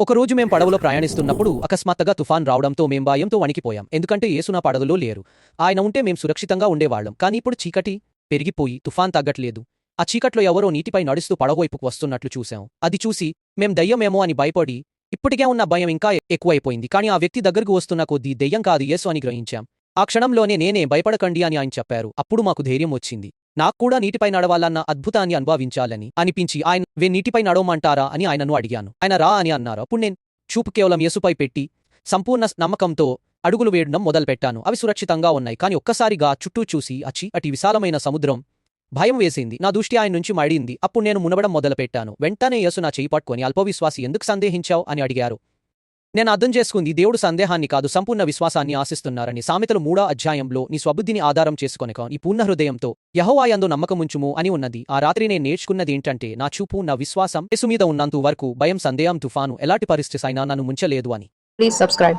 ఒకరోజు మేం పడవలో ప్రయాణిస్తున్నప్పుడు అకస్మాత్తుగా తుఫాన్ రావడంతో మేం భయంతో వణికిపోయాం. ఎందుకంటే ఏసునా పడవలో లేరు. ఆయన ఉంటే మేం సురక్షితంగా ఉండేవాళ్ళం కానీ ఇప్పుడు చీకటి పెరిగిపోయి తుఫాన్ తగ్గట్లేదు. ఆ చీకట్లో ఎవరో నీటిపై నడుస్తూ పడవైపుకు వస్తున్నట్లు చూశాం. అది చూసి మేం దయ్యమేమో అని భయపడి ఇప్పటికే ఉన్న భయం ఇంకా ఎక్కువైపోయింది. కానీ ఆ వ్యక్తి దగ్గరకు వస్తున్న కొద్దీ దెయ్యం కాదు యేసు అని గ్రహించాం. ఆ క్షణంలోనే నేనే భయపడకండి అని ఆయన చెప్పారు. అప్పుడు మాకు ధైర్యం వచ్చింది. నాకు కూడా నీటిపై నడవాలన్న అద్భుతాన్ని అనుభవించాలని అనిపించి ఆయన వే నీటిపై నడవమంటారా? అని ఆయనను అడిగాను. ఆయన రా అని అన్నారు. అప్పుడు నేను చూపు కేవలం యేసుపై పెట్టి సంపూర్ణ నమ్మకంతో అడుగులు వేయడం మొదలుపెట్టాను. అవి సురక్షితంగా ఉన్నాయి. కానీ ఒక్కసారిగా చుట్టూ చూసి అచి అటి విశాలమైన సముద్రం భయం వేసింది. నా దృష్టి ఆయన నుంచి మడింది అప్పుడు నేను మునవడం మొదలుపెట్టాను. వెంటనే యేసు నా చేయి పట్టుకొని అల్పవిశ్వాసి ఎందుకు సందేహించావు? అని అడిగారు. నేను అర్థం చేసుకుంది దేవుడు సందేహాన్ని కాదు సంపూర్ణ విశ్వాసాన్ని ఆశిస్తున్నారని. సామెతలు మూడో అధ్యాయంలో నీ స్వబుద్ధిని ఆధారం చేసుకొనక ఈ పూర్ణ హృదయంతో యహోవాయందు నమ్మకముంచుము అని ఉన్నది. ఆ రాత్రి నేను నేర్చుకున్నది ఏంటంటే నా చూపు నా విశ్వాసం యేసు మీద ఉన్నంత వరకు భయం సందేహం తుఫాను ఎలాంటి పరిస్థితి అయినా నన్ను ముంచలేదు అని. Please subscribe